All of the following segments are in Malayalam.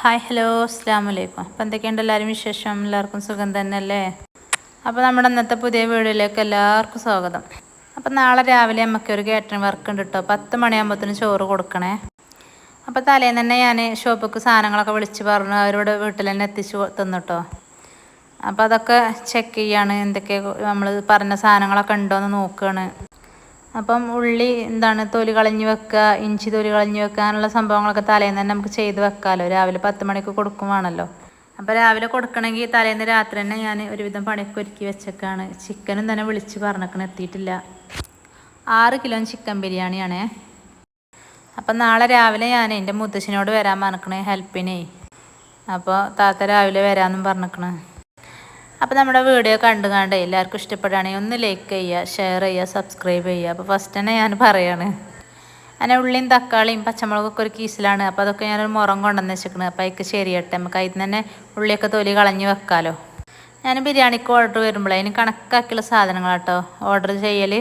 ഹായ് ഹലോ അസ്സാം വലൈക്കും അപ്പം എന്തൊക്കെയുണ്ട് എല്ലാവരും വിശേഷം? എല്ലാവർക്കും സുഖം തന്നെ അല്ലേ അപ്പോൾ നമ്മുടെ ഇന്നത്തെ പുതിയ വീഡിയോയിലേക്ക് എല്ലാവർക്കും സ്വാഗതം. അപ്പം നാളെ രാവിലെ നമുക്ക് ഒരു കാറ്ററിംഗ് വർക്ക് ഉണ്ട് കേട്ടോ പത്ത് മണിയാകുമ്പോഴത്തേന് ചോറ് കൊടുക്കണേ. അപ്പോൾ തലേന്ന് തന്നെ ഞാൻ ഷോപ്പിക്ക് സാധനങ്ങളൊക്കെ വിളിച്ച് പറഞ്ഞു. അവരോട് വീട്ടിൽ തന്നെ എത്തിച്ച് തന്നിട്ടോ അപ്പോൾ അതൊക്കെ ചെക്ക് ചെയ്യാണ്. എന്തൊക്കെ നമ്മൾ പറഞ്ഞ സാധനങ്ങളൊക്കെ ഉണ്ടോയെന്ന് നോക്കുകയാണ് അപ്പം ഉള്ളി എന്താണ് തൊലി കളഞ്ഞ് വെക്കുക ഇഞ്ചി തൊലി കളഞ്ഞ് വെക്കാനുള്ള സംഭവങ്ങളൊക്കെ തലേന്ന് തന്നെ നമുക്ക് ചെയ്ത് വെക്കാമല്ലോ രാവിലെ പത്ത് മണിക്ക് കൊടുക്കുവാണല്ലോ. അപ്പോൾ രാവിലെ കൊടുക്കണമെങ്കിൽ തലേന്ന് രാത്രി തന്നെ ഞാൻ ഒരുവിധം പണിയൊക്കെ ഒരുക്കി വെച്ചേക്കാണ്. ചിക്കനും തന്നെ വിളിച്ച് പറഞ്ഞേക്കണം എത്തിയിട്ടില്ല. ആറ് കിലോ ചിക്കൻ ബിരിയാണിയാണേ. അപ്പം നാളെ രാവിലെ ഞാൻ എന്റെ മുത്തശ്ശിനോട് വരാൻ പറഞ്ഞേക്കണേ ഹെൽപ്പിനേ. അപ്പോൾ താത്ത രാവിലെ വരാമെന്നും പറഞ്ഞിക്കണേ. അപ്പോൾ നമ്മുടെ വീഡിയോ കണ്ടു കണ്ട് എല്ലാവർക്കും ഇഷ്ടപ്പെടുകയാണെങ്കിൽ ഒന്ന് ലൈക്ക് ചെയ്യുക ഷെയർ ചെയ്യുക സബ്സ്ക്രൈബ് ചെയ്യുക. അപ്പോൾ ഫസ്റ്റ് തന്നെ ഞാൻ പറയാണ്. അങ്ങനെ ഉള്ളിയും തക്കാളിയും പച്ചമുളകൊക്കെ ഒരു കീസിലാണ്. അപ്പോൾ അതൊക്കെ ഞാനൊരു മുറം കൊണ്ടുവന്ന് വെച്ചിരിക്കുന്നത് അപ്പോൾ അതിക്ക് ശരിയട്ടെ. നമുക്ക് അതിൽ തന്നെ ഉള്ളിയൊക്കെ തൊലി കളഞ്ഞ് വെക്കാമല്ലോ ഞാൻ ബിരിയാണിക്ക് ഓർഡർ വരുമ്പോൾ അതിന് കണക്കാക്കിയുള്ള സാധനങ്ങളാട്ടോ ഓർഡർ ചെയ്യൽ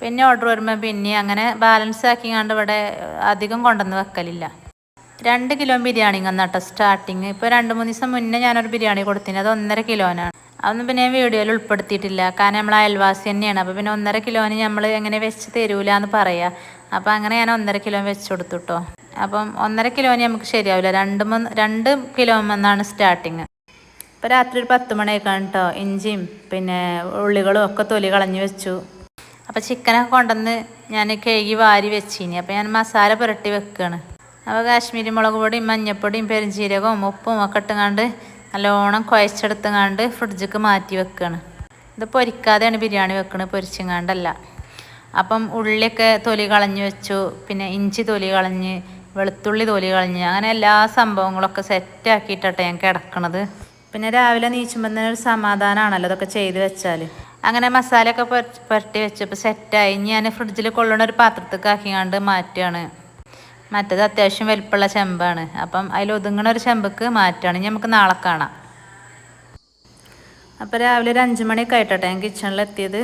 പിന്നെ ഓർഡർ വരുമ്പോൾ പിന്നെ അങ്ങനെ ബാലൻസ് ആക്കി കണ്ട് ഇവിടെ അധികം കൊണ്ടുവന്ന് വെക്കലില്ല. രണ്ട് കിലോ ബിരിയാണി വന്നാട്ടോ സ്റ്റാർട്ടിങ് ഇപ്പോൾ രണ്ട് മൂന്ന് ദിവസം മുന്നേ ഞാനൊരു ബിരിയാണി കൊടുത്തിന്. അത് ഒന്നര കിലോനാണ്. അതൊന്നും പിന്നെ ഞാൻ വീഡിയോയിൽ ഉൾപ്പെടുത്തിയിട്ടില്ല. കാരണം നമ്മൾ അയൽവാസി തന്നെയാണ്. അപ്പോൾ പിന്നെ ഒന്നര കിലോന് നമ്മൾ എങ്ങനെ വെച്ച് തരൂല എന്ന് പറയാം. അപ്പോൾ അങ്ങനെ ഞാൻ ഒന്നര കിലോ വെച്ച് കൊടുത്തു കേട്ടോ അപ്പം ഒന്നര കിലോന് നമുക്ക് ശരിയാവില്ല രണ്ട് മൂന്ന് രണ്ട് കിലോ എന്നാണ് സ്റ്റാർട്ടിങ് ഇപ്പോൾ രാത്രി ഒരു പത്ത് മണിയൊക്കെയാണ് കേട്ടോ ഇഞ്ചിയും പിന്നെ ഉള്ളികളും ഒക്കെ തൊലി കളഞ്ഞ് വെച്ചു. അപ്പോൾ ചിക്കനൊക്കെ കൊണ്ടുവന്ന് ഞാൻ കഴുകി വാരി വെച്ചിനി. അപ്പോൾ ഞാൻ മസാല പുരട്ടി വെക്കുകയാണ് അപ്പോൾ കാശ്മീരി മുളക് പൊടിയും മഞ്ഞൾപ്പൊടിയും പെരുംജീരകവും ഉപ്പും ഒക്കെ ഇട്ടുങ്ങാണ്ട് നല്ലോണം കുഴച്ചെടുത്തങ്ങാണ്ട് ഫ്രിഡ്ജിക്ക് മാറ്റി വെക്കുകയാണ് ഇത് പൊരിക്കാതെയാണ് ബിരിയാണി വെക്കുന്നത് പൊരിച്ചങ്ങാണ്ടല്ല. അപ്പം ഉള്ളിയൊക്കെ തൊലി കളഞ്ഞ് വെച്ചു പിന്നെ ഇഞ്ചി തൊലി കളഞ്ഞ് വെളുത്തുള്ളി തൊലി കളഞ്ഞ് അങ്ങനെ എല്ലാ സംഭവങ്ങളൊക്കെ സെറ്റാക്കിയിട്ടെ ഞാൻ കിടക്കണത്. പിന്നെ രാവിലെ നീച്ചുമ്പോൾ തന്നെ ഒരു സമാധാനമാണല്ലോ ഇതൊക്കെ ചെയ്ത് വെച്ചാൽ അങ്ങനെ മസാലയൊക്കെ പുരട്ടി വെച്ചപ്പോൾ സെറ്റായി. ഞാൻ ഫ്രിഡ്ജിൽ കൊള്ളുന്ന ഒരു പാത്രത്തേക്ക് ആക്കിങ്ങാണ്ട് മാറ്റുകയാണ് മറ്റേത് അത്യാവശ്യം വലിപ്പമുള്ള ചെമ്പാണ്. അപ്പം അതിൽ ഒതുങ്ങണ ഒരു ചെമ്പക്ക് മാറ്റുകയാണ് നമുക്ക് നാളെ കാണാം. അപ്പോൾ രാവിലെ ഒരു അഞ്ച് മണിയൊക്കെ ആയിട്ടോട്ടെ ഞാൻ കിച്ചണിലെത്തിയത്.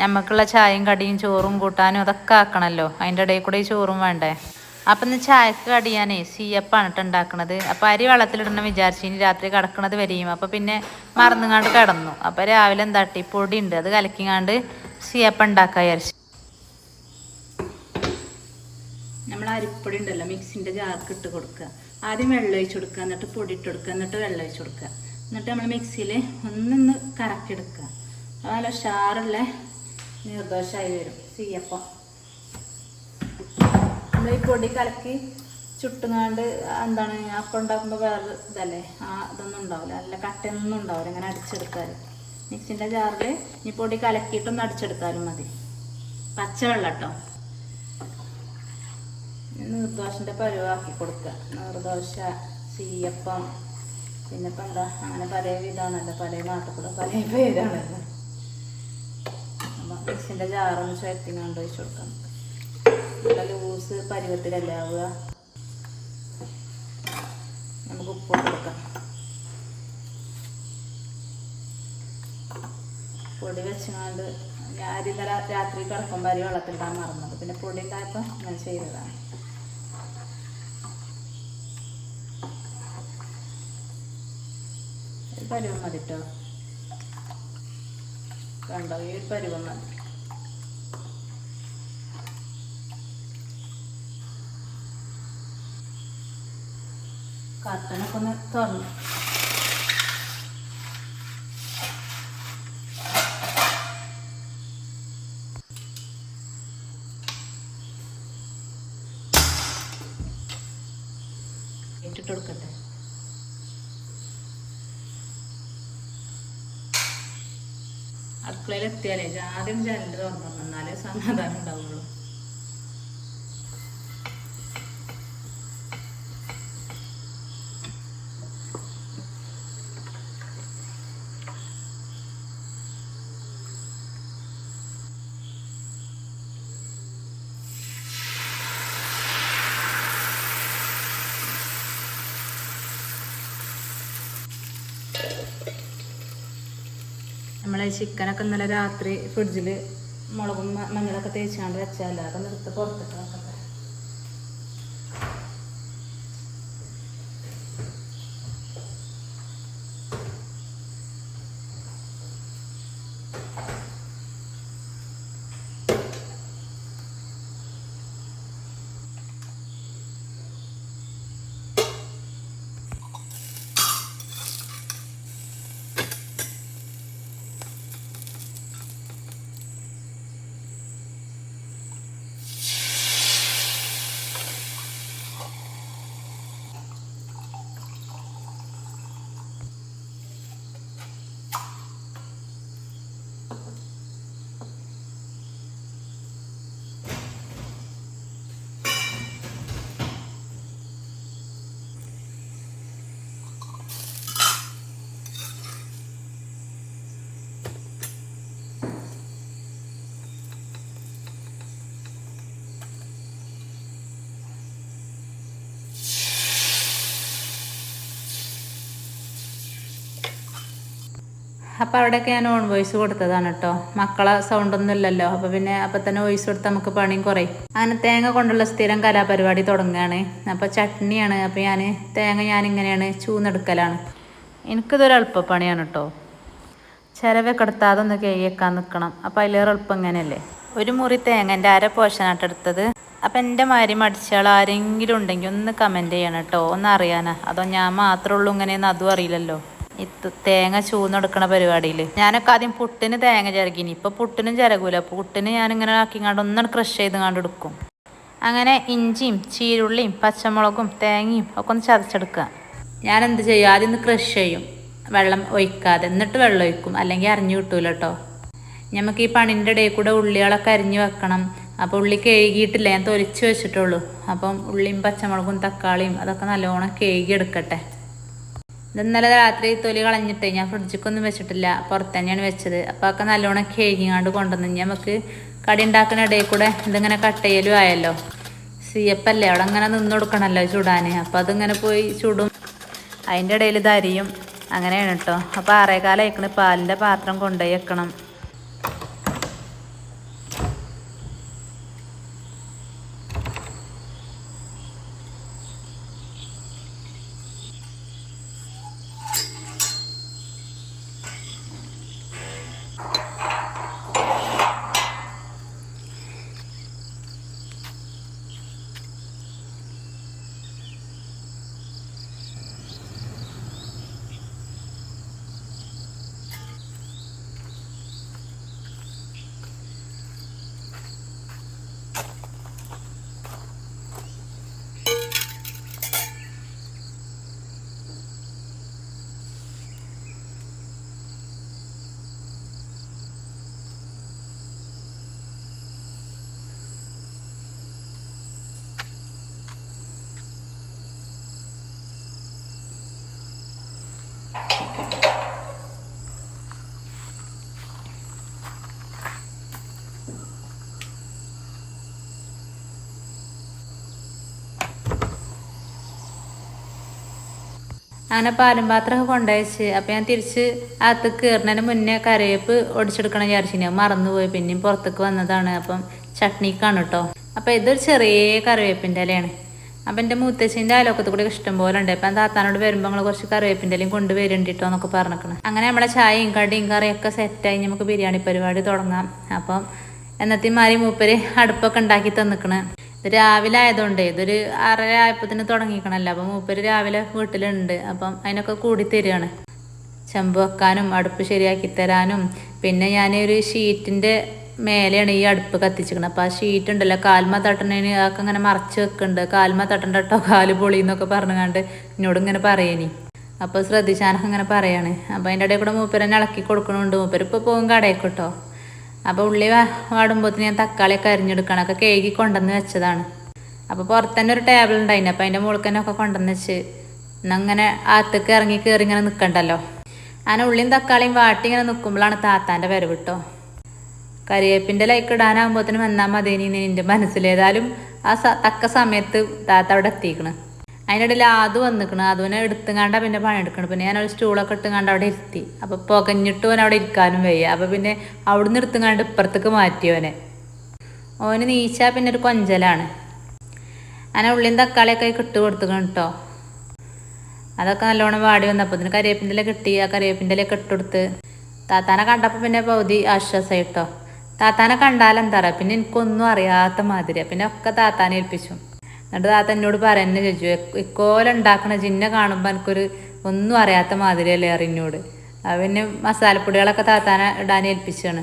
ഞമ്മക്കുള്ള ചായയും കടിയും ചോറും കൂട്ടാനും അതൊക്കെ ആക്കണമല്ലോ. അതിന്റെ ഇടയിൽ കൂടെ ചോറും വേണ്ടേ? അപ്പം ഇന്ന് ചായക്ക് കടിയാനേ സീയപ്പാണ് കേട്ടോ ഉണ്ടാക്കണത്. അപ്പോൾ അരി വെള്ളത്തിലിടണം വിചാരിച്ചു ഇനി രാത്രി കിടക്കണത് വരെയും. അപ്പോൾ പിന്നെ മറന്നുങ്ങാണ്ട് കിടന്നു. അപ്പോൾ രാവിലെ എന്താട്ടി പൊടി ഉണ്ട് അത് കലക്കിങ്ങാണ്ട് സീയപ്പ ഉണ്ടാക്കാൻ വിചാരിച്ചു. നമ്മൾ അരിപ്പൊടി ഉണ്ടല്ലോ മിക്സിന്റെ ജാർക്ക് ഇട്ട് കൊടുക്കുക. ആദ്യം വെള്ളം ഒഴിച്ച് കൊടുക്കുക എന്നിട്ട് പൊടി ഇട്ട് കൊടുക്കുക എന്നിട്ട് വെള്ളം ഒഴിച്ച് കൊടുക്കുക. എന്നിട്ട് നമ്മൾ മിക്സിയിൽ ഒന്നൊന്ന് കറക്കിയെടുക്കുക എടുക്കുക. നല്ല ഉഷാറുള്ള നീർദോഷമായി വരും സീയപ്പം. നമ്മൾ ഈ പൊടി കലക്കി ചുട്ടുങ്ങാണ്ട് എന്താണ് അപ്പം ഉണ്ടാക്കുമ്പോൾ വേറെ ഇതല്ലേ? ആ ഇതൊന്നും ഉണ്ടാവില്ല നല്ല കട്ടയൊന്നും ഉണ്ടാവില്ല ഇങ്ങനെ അടിച്ചെടുത്താൽ മിക്സിന്റെ ജാറിൽ ഈ പൊടി കലക്കിയിട്ടൊന്ന് അടിച്ചെടുത്താലും മതി. പച്ചവെള്ളം കേട്ടോ നീർദോശന്റെ പരുവാക്കി കൊടുക്കുക. നീർദോശ ചീയപ്പം പിന്നെ ഇപ്പം എന്താ? അങ്ങനെ പല വിധാണല്ലോ. പല നാട്ടിൽ പല പേരാണല്ലോ. അപ്പം മിക്സിന്റെ ജാറൊന്ന് ചേർത്തിങ്ങാണ്ട് ഒഴിച്ചു കൊടുക്കാം. നല്ല ലൂസ് പരുവത്തിലല്ലേ ആവുക? നമുക്ക് ഉപ്പ് കൊടുക്കാം. പൊടി വെച്ചുകൊണ്ട് ഞാൻ ഇന്നലെ രാത്രി കിടക്കുമ്പോൾ അരി വെള്ളത്തിലിടാൻ മറന്നത്. പിന്നെ പൊടി ഉണ്ടായപ്പോൾ അങ്ങനെ ചെയ്തതാണ്. പരുവം മതി കേട്ടോ കണ്ടോ ഈ ഒരു പരുവം മതി. കർട്ടനൊക്കെ ഒന്ന് തുറന്നു ഇട്ടിട്ട് കൊടുക്കട്ടെ അടുക്കളയിൽ എത്തിയാലേ ആദ്യം ജനൽ തുറന്നു എന്നാലേ സമാധാനം ഉണ്ടാവുള്ളൂ നമ്മൾ ചിക്കനൊക്കെ ഇന്നലെ രാത്രി ഫ്രിഡ്ജിൽ മുളകും മഞ്ഞളൊക്കെ തേച്ചാണ്ട് വെച്ചാൽ അതൊക്കെ നിർത്ത് പുറത്തിട്ട് അപ്പോൾ അവിടെയൊക്കെ ഞാൻ ഓൺ വോയിസ് കൊടുത്തതാണ് കേട്ടോ മക്കളെ സൗണ്ടൊന്നും ഇല്ലല്ലോ. അപ്പോൾ പിന്നെ അപ്പം തന്നെ വോയിസ് കൊടുത്താൽ നമുക്ക് പണിയും കുറയും. അങ്ങനെ തേങ്ങ കൊണ്ടുള്ള സ്ഥിരം കലാപരിപാടി തുടങ്ങുകയാണ് അപ്പോൾ ചട്നിയാണ്. അപ്പോൾ ഞാൻ തേങ്ങ ഞാൻ ഇങ്ങനെയാണ് ചൂന്നെടുക്കലാണ്. എനിക്കിതൊരു എളുപ്പപ്പണിയാണ് കേട്ടോ ചിലവൊക്കെ എടുത്താൽ അതൊന്ന് കേക്കാൻ നിൽക്കണം അപ്പോൾ അതിലേറെ എളുപ്പം ഇങ്ങനെയല്ലേ? ഒരു മുറി തേങ്ങന്റെ അര പോഷനായിട്ട് എടുത്തത്. അപ്പം എന്റെ മാരി മടിച്ചാൾ ആരെങ്കിലും ഉണ്ടെങ്കിൽ ഒന്ന് കമന്റ് ചെയ്യണം കേട്ടോ ഒന്ന് അറിയാനാ. അതോ ഞാൻ മാത്രമേ ഉള്ളൂ ഇങ്ങനെയെന്ന് അതും അറിയില്ലല്ലോ. ഈ ത- തേങ്ങ ചൂന്നെടുക്കണ പരിപാടിയിൽ ഞാനൊക്കെ ആദ്യം പുട്ടിന് തേങ്ങ ചിരകിനി. ഇപ്പം പുട്ടിനും ചിരകൂല. പുട്ടിന് ഞാനിങ്ങനെ ആക്കിങ്ങാണ്ട് ഒന്നാണ് ക്രഷ് ചെയ്ത് കണ്ട് എടുക്കും. അങ്ങനെ ഇഞ്ചിയും ചീരുള്ളിയും പച്ചമുളകും തേങ്ങയും ഒക്കെ ഒന്ന് ചതച്ചെടുക്കുക ഞാൻ എന്ത് ചെയ്യും? ആദ്യം ഒന്ന് ക്രഷ് ചെയ്യും. വെള്ളം ഒഴിക്കാതെ. എന്നിട്ട് വെള്ളം ഒഴിക്കും. അല്ലെങ്കിൽ അരിഞ്ഞു കിട്ടൂല കേട്ടോ നമുക്ക് ഈ പണിന്റെ ഇടയിൽ കൂടെ ഉള്ളികളൊക്കെ അരിഞ്ഞു വെക്കണം. അപ്പോൾ ഉള്ളി കഴുകിയിട്ടില്ല? ഞാൻ തൊലിച്ച് വെച്ചിട്ടുള്ളൂ. അപ്പം ഉള്ളിയും പച്ചമുളകും തക്കാളിയും അതൊക്കെ നല്ലോണം കഴുകി എടുക്കട്ടെ ഇത് ഇന്നലെ രാത്രി തൊലി കളഞ്ഞിട്ട് ഞാൻ ഫ്രിഡ്ജിക്കൊന്നും വെച്ചിട്ടില്ല. പുറത്ത് തന്നെയാണ് വെച്ചത്. അപ്പോൾ ഒക്കെ നല്ലോണം കഴുകിങ്ങാണ്ട് കൊണ്ടുവന്ന്. നമുക്ക് കടി ഉണ്ടാക്കുന്ന ഇടയിൽ കൂടെ ഇതിങ്ങനെ കട്ട് ചെയ്യലും ആയല്ലോ. സി എഫ് അല്ലേ അവിടെ അങ്ങനെ നിന്ന് കൊടുക്കണമല്ലോ ചൂടാൻ അപ്പോൾ അതിങ്ങനെ പോയി ചൂടും. അതിന്റെ ഇടയിൽ ഇത് അരിയും. അങ്ങനെയാണ് കേട്ടോ അപ്പോൾ ആറേകാലം അയക്കണ പാലിന്റെ പാത്രം കൊണ്ടുപോയി വെക്കണം. അങ്ങനെ പാലും പാത്രമൊക്കെ കൊണ്ടുവച്ച് അപ്പം ഞാൻ തിരിച്ച് അകത്ത് കയറുന്നതിന് മുന്നേ കറിവേപ്പ് ഒടിച്ചെടുക്കണം വിചാരിച്ചു ഞാൻ മറന്നുപോയി. പിന്നെയും പുറത്തേക്ക് വന്നതാണ്. അപ്പം ചട്നിക്കാണ് കേട്ടോ അപ്പം ഇതൊരു ചെറിയ കറിവേപ്പിന്റെ ഇലയാണ്. അപ്പം എന്റെ മുത്തച്ഛന്റെ അയലോക്കത്ത് കൂടി ഇഷ്ടം പോലെ ഉണ്ട്. അപ്പം താത്താനോട് വരുമ്പോൾ നിങ്ങൾ കുറച്ച് കറിവേപ്പിന്റെ ഇലയും കൊണ്ട് കേട്ടോ എന്നൊക്കെ പറഞ്ഞിരിക്കണം അങ്ങനെ നമ്മുടെ ചായയും കടിയും കറിയൊക്കെ സെറ്റായി നമുക്ക് ബിരിയാണി പരിപാടി തുടങ്ങാം. അപ്പം എന്നത്തെ മാറി മൂപ്പര് അടുപ്പൊക്കെ ഉണ്ടാക്കി തന്നിക്കണ്. ഇത് രാവിലെ ആയതുകൊണ്ട് ഇതൊരു ആറര ആയപ്പത്തിന് തുടങ്ങിക്കണല്ലോ. അപ്പം മൂപ്പര് രാവിലെ വീട്ടിലുണ്ട്. അപ്പം അതിനൊക്കെ കൂടി തരികയാണ് ചെമ്പ് വെക്കാനും അടുപ്പ് ശരിയാക്കി തരാനും. പിന്നെ ഞാൻ ഒരു ഷീറ്റിന്റെ മേലെയാണ് ഈ അടുപ്പ് കത്തിച്ചിരിക്കുന്നത് അപ്പോൾ ആ ഷീറ്റ് ഉണ്ടല്ലോ കാൽമ തട്ടണേന് അതൊക്കെ ഇങ്ങനെ മറച്ച് വെക്കുന്നുണ്ട് കാൽമ തട്ടണ്ട കേട്ടോ കാൽ പൊളി എന്നൊക്കെ പറഞ്ഞുകൊണ്ട് എന്നോട് ഇങ്ങനെ പറയനി. അപ്പോൾ ശ്രദ്ധിച്ചാനൊക്കെ ഇങ്ങനെ പറയാണ്. അപ്പോൾ അതിന്റെ ഇടയിൽ കൂടെ മൂപ്പരെന്നെ ഇളക്കി കൊടുക്കണുണ്ട്. മൂപ്പര് ഇപ്പോൾ പോകും കടയിൽ കേട്ടോ അപ്പോൾ ഉള്ളി വാടുമ്പോഴത്തേന് ഞാൻ തക്കാളിയൊക്കെ അരിഞ്ഞെടുക്കണം ഒക്കെ കേകി കൊണ്ടുവന്ന് വെച്ചതാണ്. അപ്പോൾ പുറത്തന്നെ ഒരു ടേബിൾ ഉണ്ടായിന് അപ്പോൾ അതിന്റെ മുകളിൽ തന്നെ ഒക്കെ കൊണ്ടുവന്ന് വെച്ച്. എന്നങ്ങനെ ആത്തേക്ക് ഇറങ്ങി കയറി ഇങ്ങനെ നിൽക്കണ്ടല്ലോ അങ്ങനെ ഉള്ളിയും തക്കാളിയും വാട്ടി ഇങ്ങനെ നിൽക്കുമ്പോഴാണ് താത്താന്റെ വരവ് കേട്ടോ കരിവേപ്പിന്റെ ലൈക്ക് ഇടാനാകുമ്പോഴത്തേനും വന്നാൽ മതി ഇനി എന്റെ മനസ്സിലേതായാലും ആ തക്ക സമയത്ത് താത്ത അവിടെ എത്തിക്കണ്. അതിനിടയിൽ ആദു വന്നിക്കണ്. അതുവിനെ എടുത്തുങ്ങാണ്ട പിന്നെ പണിയെടുക്കണം. പിന്നെ ഞാനൊരു സ്റ്റൂളൊക്കെ ഇട്ടുങ്ങാണ്ട് അവിടെ ഇരുത്തി. അപ്പോൾ പുകഞ്ഞിട്ട് ഓൻ അവിടെ ഇരിക്കാനും വയ്യ. അപ്പോൾ പിന്നെ അവിടുന്ന് എടുത്തുങ്ങാണ്ട് ഇപ്പുറത്തേക്ക് മാറ്റി ഓനെ. നീച്ചാൽ പിന്നെ ഒരു കൊഞ്ചലാണ്. അങ്ങനെ ഉള്ളിയും തക്കാളിയൊക്കെ കിട്ടു കൊടുത്തുക്കണം കേട്ടോ അതൊക്കെ നല്ലോണം വാടി വന്നപ്പോൾ ഇതിന് കരിവേപ്പിന്റെ കിട്ടി. ആ കരിവേപ്പിന്റെ ഇല ഇട്ടുകൊടുത്ത് താത്താനെ കണ്ടപ്പോൾ പിന്നെ പകുതി ആശ്വാസമായി കേട്ടോ താത്താനെ കണ്ടാലെന്താ പിന്നെ എനിക്കൊന്നും അറിയാത്ത മാതിരിയാ. പിന്നെ ഒക്കെ താത്താനെ ഏൽപ്പിച്ചു. എന്നിട്ട് താത്ത എന്നോട് പറയുന്നത് ചോദിച്ചു. ഇക്കോല ഉണ്ടാക്കണ ജിന്ന കാണുമ്പോൾ എനിക്കൊരു ഒന്നും അറിയാത്ത മാതിരിയല്ലേ അറിഞ്ഞോട് അത് പിന്നെ മസാലപ്പൊടികളൊക്കെ താത്താനെ ഇടാൻ ഏൽപ്പിച്ചാണ്.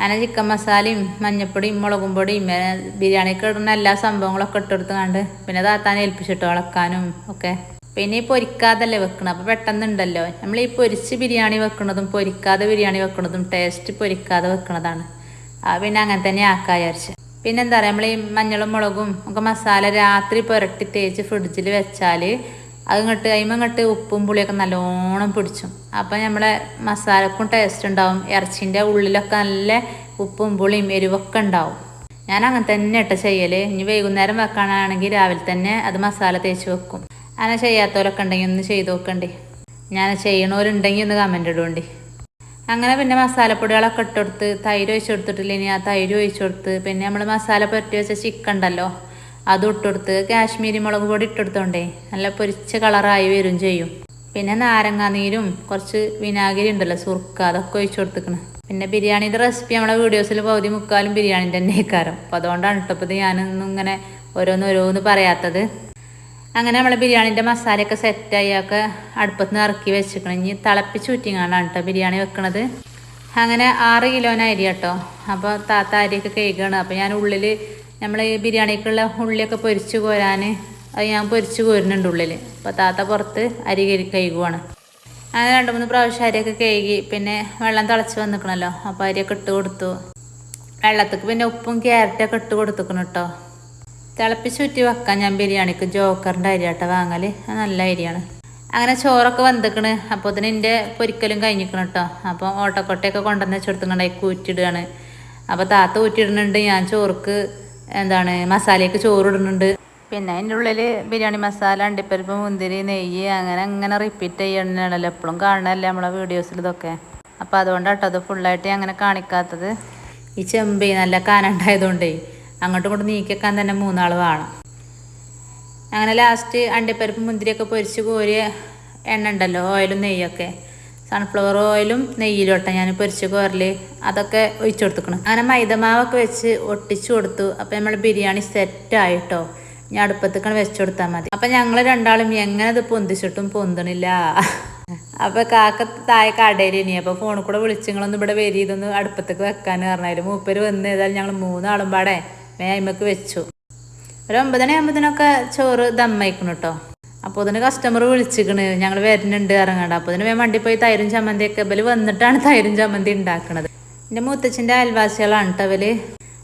അങ്ങനെ ചിക്കൻ മസാലയും മഞ്ഞപ്പൊടിയും മുളകും പൊടിയും ബിരിയാണി ബിരിയാണിക്ക് ഇടുന്ന എല്ലാ സംഭവങ്ങളൊക്കെ ഇട്ടെടുത്ത് കണ്ട് പിന്നെ താത്താനെ ഏൽപ്പിച്ചിട്ടോ വളക്കാനും ഒക്കെ. പിന്നെ ഈ പൊരിക്കാതല്ലേ വെക്കണം അപ്പോൾ പെട്ടെന്നുണ്ടല്ലോ. നമ്മൾ ഈ പൊരിച്ച് ബിരിയാണി വെക്കുന്നതും പൊരിക്കാതെ ബിരിയാണി വെക്കുന്നതും ടേസ്റ്റ് പൊരിക്കാതെ വെക്കുന്നതാണ് ആ പിന്നെ അങ്ങനെ തന്നെ ആക്കാ വിചാരിച്ച്. പിന്നെ എന്താ പറയുക നമ്മൾ ഈ മഞ്ഞളും മുളകും ഒക്കെ മസാല രാത്രി പുരട്ടി തേച്ച് ഫ്രിഡ്ജിൽ വെച്ചാൽ അത് ഇങ്ങോട്ട് ഇങ്ങോട്ട് ഉപ്പും പുളിയൊക്കെ നല്ലോണം പിടിച്ചും. അപ്പം നമ്മളെ മസാലക്കും ടേസ്റ്റ് ഉണ്ടാവും. ഇറച്ചിന്റെ ഉള്ളിലൊക്കെ നല്ല ഉപ്പും പുളിയും എരിവൊക്കെ ഉണ്ടാവും. ഞാൻ അങ്ങനെ തന്നെ ഇട്ട ചെയ്യൽ ഇനി വൈകുന്നേരം വെക്കാനാണെങ്കിൽ രാവിലെ തന്നെ അത് മസാല തേച്ച് വെക്കും. അങ്ങനെ ചെയ്യാത്തവരൊക്കെ ഉണ്ടെങ്കിൽ ഒന്ന് ചെയ്ത് നോക്കണ്ടേ. ഞാൻ ചെയ്യണവരുണ്ടെങ്കിൽ ഒന്ന് കമന്റ് ഇടുകൊണ്ടേ അങ്ങനെ പിന്നെ മസാലപ്പൊടികളൊക്കെ ഇട്ടെടുത്ത് തൈര് ഒഴിച്ചു കൊടുത്തിട്ടില്ല ഇനി ആ തൈര് ഒഴിച്ചു കൊടുത്ത് പിന്നെ നമ്മൾ മസാല പുരട്ടി വെച്ച ചിക്കൻ ഉണ്ടല്ലോ അതും ഇട്ടുകൊടുത്ത് കാശ്മീരി മുളക് പൊടി ഇട്ടെടുത്തോണ്ടേ നല്ല പൊരിച്ച കളറായി വരും ചെയ്യും. പിന്നെ നാരങ്ങാനീരും കുറച്ച് വിനാഗിരി ഉണ്ടല്ലോ സുർക്ക അതൊക്കെ ഒഴിച്ചു കൊടുത്തിക്കണം. പിന്നെ ബിരിയാണിയുടെ റെസിപ്പി നമ്മളെ വീഡിയോസിൽ പകുതി മുക്കാലും ബിരിയാണിന്റെ തന്നെ കാരം അപ്പോൾ അതുകൊണ്ടാണ് കേട്ടോ ഇപ്പോൾ ഞാനൊന്നും ഇങ്ങനെ ഓരോന്ന് ഓരോന്ന് പറയാത്തത്. അങ്ങനെ നമ്മൾ ബിരിയാണിന്റെ മസാലയൊക്കെ സെറ്റായി ഒക്കെ അടുപ്പത്ത് നിന്ന് ഇറക്കി വെച്ചിക്കണം ഇനി തിളപ്പിച്ച് ചുറ്റിങ്ങാണ്ടാണ് കേട്ടോ ബിരിയാണി വെക്കണത്. അങ്ങനെ ആറ് കിലോന അരി കേട്ടോ. അപ്പോൾ താത്ത അരിയൊക്കെ കഴുകണം. അപ്പോൾ ഞാൻ ഉള്ളിൽ നമ്മൾ ഈ ബിരിയാണിക്കുള്ള ഉള്ളിയൊക്കെ പൊരിച്ച് കോരാൻ അത് ഞാൻ പൊരിച്ച് കോരുന്നുണ്ട് ഉള്ളിൽ അപ്പോൾ താത്ത പുറത്ത് അരി കഴുകുവാണ്. അങ്ങനെ രണ്ട് മൂന്ന് പ്രാവശ്യം അരിയൊക്കെ കഴുകി പിന്നെ വെള്ളം തിളച്ച് വന്നിക്കണല്ലോ. അപ്പോൾ അരിയൊക്കെ ഇട്ട് കൊടുത്തു. വെള്ളത്തേക്ക് പിന്നെ ഉപ്പും ക്യാരറ്റൊക്കെ ഇട്ട് കൊടുത്തുക്കണം കേട്ടോ. തിളപ്പിച്ച് ചുറ്റി വെക്കാൻ ഞാൻ ബിരിയാണിക്ക് ജോക്കറിന്റെ അരിയാട്ട വാങ്ങൽ അത് നല്ല അരിയാണ്. അങ്ങനെ ചോറൊക്കെ വന്നിക്കണ് അപ്പോൾ തന്നെ എന്റെ പൊരിക്കലും കഴിഞ്ഞിക്കണം കേട്ടോ അപ്പോൾ ഓട്ടക്കൊട്ടയൊക്കെ കൊണ്ടുവന്ന് വെച്ചെടുത്തുകൊണ്ടായി കൂറ്റിടുകയാണ് അപ്പോൾ താത്ത ഊറ്റിടുന്നുണ്ട് ഞാൻ ചോർക്ക് എന്താണ് മസാലയ്ക്ക് ചോറിടുന്നുണ്ട്. പിന്നെ അതിന്റെ ഉള്ളിൽ ബിരിയാണി മസാല അണ്ടിപ്പരിപ്പ് മുന്തിരി നെയ്യ് അങ്ങനെ അങ്ങനെ റിപ്പീറ്റ് ചെയ്യണല്ലോ എപ്പോഴും കാണണമല്ലേ നമ്മളെ വീഡിയോസിൽ ഇതൊക്കെ. അപ്പോൾ അതുകൊണ്ടാട്ടോ അത് ഫുള്ളായിട്ട് അങ്ങനെ കാണിക്കാത്തത്. ഈ ചെമ്പി നല്ല കാനുണ്ടായതുകൊണ്ടേ അങ്ങോട്ടും ഇങ്ങോട്ടും നീക്കിക്കാൻ തന്നെ മൂന്നാൾ വേണം. അങ്ങനെ ലാസ്റ്റ് അണ്ടിപ്പരിപ്പ് മുന്തിരിയൊക്കെ പൊരിച്ച് കോരിയ എണ്ണ ഉണ്ടല്ലോ ഓയിലും നെയ്യൊക്കെ. സൺഫ്ലവർ ഓയിലും നെയ്യിലും ഇട്ട ഞാൻ പൊരിച്ച് കോരൽ അതൊക്കെ ഒഴിച്ചു കൊടുത്തുക്കണം. അങ്ങനെ മൈദമാവൊക്കെ വെച്ച് ഒട്ടിച്ചു കൊടുത്തു. അപ്പോൾ നമ്മൾ ബിരിയാണി സെറ്റായിട്ടോ ഞാൻ അടുപ്പത്തേക്കാണ് വെച്ചു കൊടുത്താൽ മതി. അപ്പം ഞങ്ങൾ രണ്ടാളും എങ്ങനെ ഇത് പൊന്തിച്ചിട്ടും പൊന്തണില്ല. അപ്പോൾ കാക്ക താഴെ കടയിലിനി അപ്പോൾ ഫോണിൽ കൂടെ വിളിച്ചിങ്ങളൊന്നും ഇവിടെ വരി ഇതൊന്ന് അടുപ്പത്തേക്ക് വെക്കാൻ പറഞ്ഞാലും മൂപ്പര് വന്ന് ഏതായാലും ഞങ്ങൾ മൂന്നാളും പാടെ മേയ്മക്ക് വെച്ചു. ഒരു ഒമ്പതണി ആകുമ്പോഴത്തേനൊക്കെ ചോറ് ദമ്മയിക്കണം കേട്ടോ അപ്പോൾ അതിന് കസ്റ്റമർ വിളിച്ചിക്കണ്. ഞങ്ങൾ വരുന്നുണ്ട് ഇറങ്ങണ്ട. അപ്പോൾ അതിന് വേഗം വണ്ടി പോയി തൈരും ചമ്മന്തിയൊക്കെ ഇവൽ വന്നിട്ടാണ് തൈരും ചമ്മന്തി ഉണ്ടാക്കണത് എന്റെ മുത്തച്ഛന്റെ അയൽവാസികളാണ് കേട്ടോ അവൽ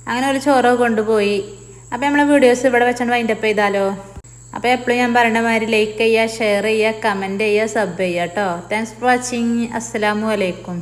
അങ്ങനെ ഒരു ചോറൊക്കെ കൊണ്ടുപോയി. അപ്പോൾ നമ്മളെ വീഡിയോസ് ഇവിടെ വെച്ചാണ് വൈൻഡപ്പ് ചെയ്താലോ? അപ്പോൾ എപ്പോഴും ഞാൻ പറയുന്ന മാതിരി ലൈക്ക് ചെയ്യുക ഷെയർ ചെയ്യുക കമന്റ് ചെയ്യുക സബ് ചെയ്യുക കേട്ടോ താങ്ക്സ് ഫോർ വാച്ചിങ് അസ്സലാമു അലൈക്കും